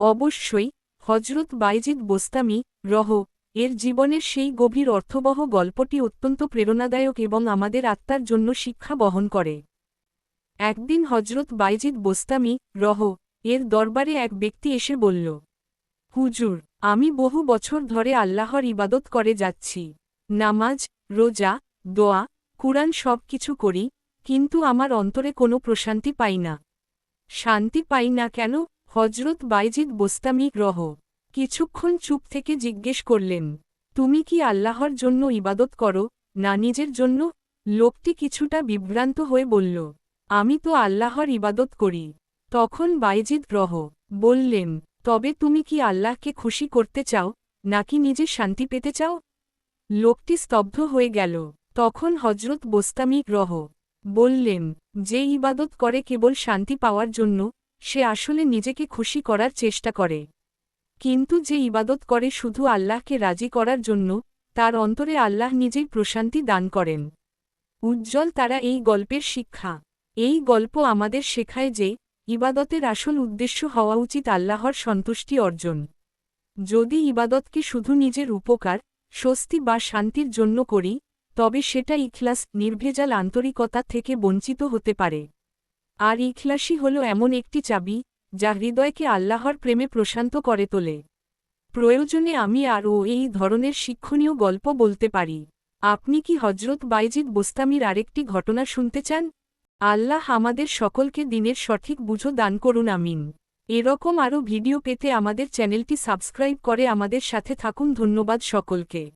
অবশ্যই হজরত বাইজিদ বোস্তামি, রহ, এর জীবনের সেই গভীর অর্থবহ গল্পটি অত্যন্ত প্রেরণাদায়ক এবং আমাদের আত্মার জন্য শিক্ষা বহন করে। একদিন হজরত বাইজিদ বোস্তামি, রহ, এর দরবারে এক ব্যক্তি এসে বলল, হুজুর, আমি বহু বছর ধরে আল্লাহর ইবাদত করে যাচ্ছি। নামাজ, রোজা, দোয়া, কুরআন সব কিছু করি, কিন্তু আমার অন্তরে কোনো প্রশান্তি পাই না। শান্তি পাই না কেন? হজরত বাইজিদ বোস্তামি রহ। কিছুক্ষণ চুপ থেকে জিজ্ঞেস করলেন, তুমি কি আল্লাহর জন্য ইবাদত করো, না নিজের জন্য? লোকটি কিছুটা বিভ্রান্ত হয়ে বলল, আমি তো আল্লাহর ইবাদত করি। তখন বাইজিদ রহ, বললেন, তবে তুমি কি আল্লাহকে খুশি করতে চাও, নাকি নিজে শান্তি পেতে চাও? লোকটি স্তব্ধ হয়ে গেল। তখন হজরত বোস্তামি রহ, বললেন, যে ইবাদত করে কেবল শান্তি পাওয়ার জন্য সে আসলে নিজেকে খুশি করার চেষ্টা করে। কিন্তু যে ইবাদত করে শুধু আল্লাহকে রাজি করার জন্য, তার অন্তরে আল্লাহ নিজেই প্রশান্তি দান করেন। উজ্জ্বল তারা এই গল্পের শিক্ষা। এই গল্প আমাদের শেখায় যে, ইবাদতের আসল উদ্দেশ্য হওয়া উচিত আল্লাহর সন্তুষ্টি অর্জন। যদি ইবাদতকে শুধু নিজের উপকার, স্বস্তি বা শান্তির জন্য করি, তবে সেটা ইখলাস, নির্ভেজাল আন্তরিকতা থেকে বঞ্চিত হতে পারে। আর ইখলাসই হল এমন একটি চাবি, যা হৃদয়কে আল্লাহর প্রেমে প্রশান্ত করে তোলে। প্রয়োজনে আমি আরও এই ধরনের শিক্ষণীয় গল্প বলতে পারি। আপনি কি হজরত বাইজিদ বোস্তামির আরেকটি ঘটনা শুনতে চান? আল্লাহ আমাদের সকলকে দিনের সঠিক বুঝো দান করুন, আমিন। এরকম আরও ভিডিও পেতে আমাদের চ্যানেলটি সাবস্ক্রাইব করে আমাদের সাথে থাকুন। ধন্যবাদ সকলকে।